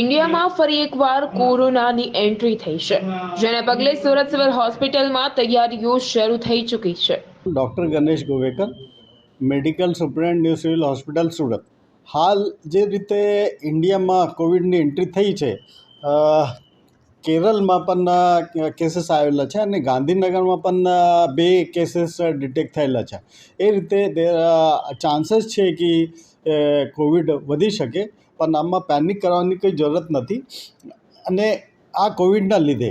ઇન્ડિયામાં ફરી એકવાર કોરોનાની એન્ટ્રી થઈ છે. જેને પગલે સુરત સિવિલ હોસ્પિટલમાં તૈયારીઓ શરૂ થઈ ચૂકી છે. Doctor Ganesh Govekar, medical superintendent new civil hospital Surat. હાલ જે રીતે ઇન્ડિયામાં કોવિડની એન્ટ્રી થઈ છે કેરલમાં પણ કેસીસ આવેલા છે અને ગાંધીનગરમાં પણ બે કેસીસ ડિટેક્ટ થયેલા છે. એ રીતે ચાન્સીસ છે કે કોવિડ વધી શકે. પણ આમાં પેનિક કરવાની કોઈ જરૂરત નથી. અને આ કોવિડના લીધે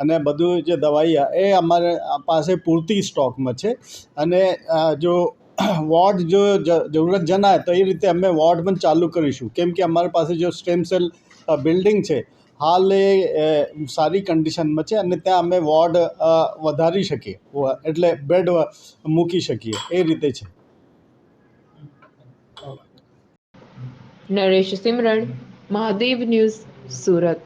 અને બધું જે દવાઈ એ અમારે પાસે પૂરતી સ્ટોકમાં છે. અને જો વોર્ડ જો જરૂરત જણાય તો એ રીતે અમે વોર્ડ પણ ચાલુ કરીશું. કેમ કે અમારી પાસે જો સ્ટેમ સેલ બિલ્ડિંગ છે, હાલ, એ, સારી કન્ડિશનમાં છે અને ત્યાં અમે વોર્ડ વધારી શકીએ. એટલે બેડ મૂકી શકીએ. એ રીતે છે. નરેશ સિમરણ મહાદેવ ન્યૂઝ સુરત.